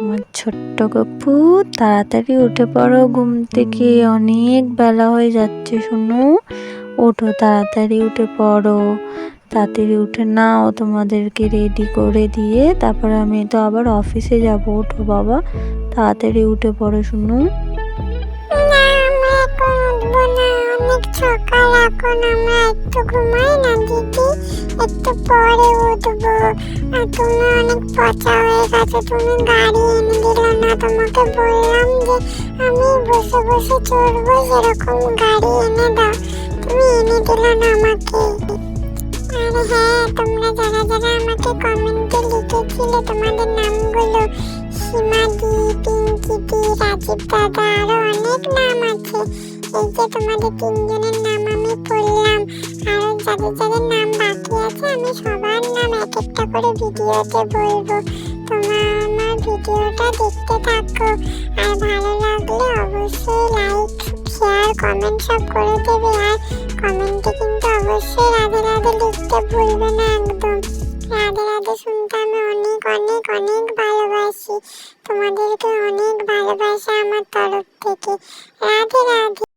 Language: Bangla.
আমার ছোট্ট গপু, তাড়াতাড়ি উঠে পড়ো। ঘুম থেকে অনেক বেলা হয়ে যাচ্ছে, শুনু। ওঠো, তাড়াতাড়ি উঠে পড়ো। তাড়াতাড়ি উঠে নাও, তোমাদেরকে রেডি করে দিয়ে তারপরে আমি তো আবার অফিসে যাব। ওঠো বাবা, তাড়াতাড়ি উঠে পড়ো, শুনু। সকাল, এখন আমরা একটু ঘুমাই না, দিদি। একটু পরে উঠবো। আর তুমি অনেক পচা হয়ে গেছো তুমি গাড়ি এনে দিলে না তোমাকে বললাম যে আমি বসে বসে চড়বো সেরকম গাড়ি এনে দাও তুমি এনে দিলে না আমাকে আর হ্যাঁ তোমরা যারা যারা আমাকে কমেন্টে লিখেছিলে তোমাদের নামগুলো সীমাদি পিঙ্কিদি রাজীব দাদা আরও অনেক নাম আছে এই যে তোমাদের তিনজনের নাম আমি পড়লাম আরও যাদের যাদের নাম একটা করে ভিডিওতে বলব, তোমার আমার ভিডিওটা দেখতে থাকো। আর ভালো লাগলে অবশ্যই লাইক শেয়ার কমেন্ট সব করে দেবে। আর কমেন্টে কিন্তু অবশ্যই রাধে রাধে লিখতে ভুলবে না একদম। রাধে রাধে শুনতে আমি অনেক অনেক অনেক ভালোবাসি। তোমাদেরকে অনেক ভালোবাসা আমার তরফ থেকে। রাধে রাধে।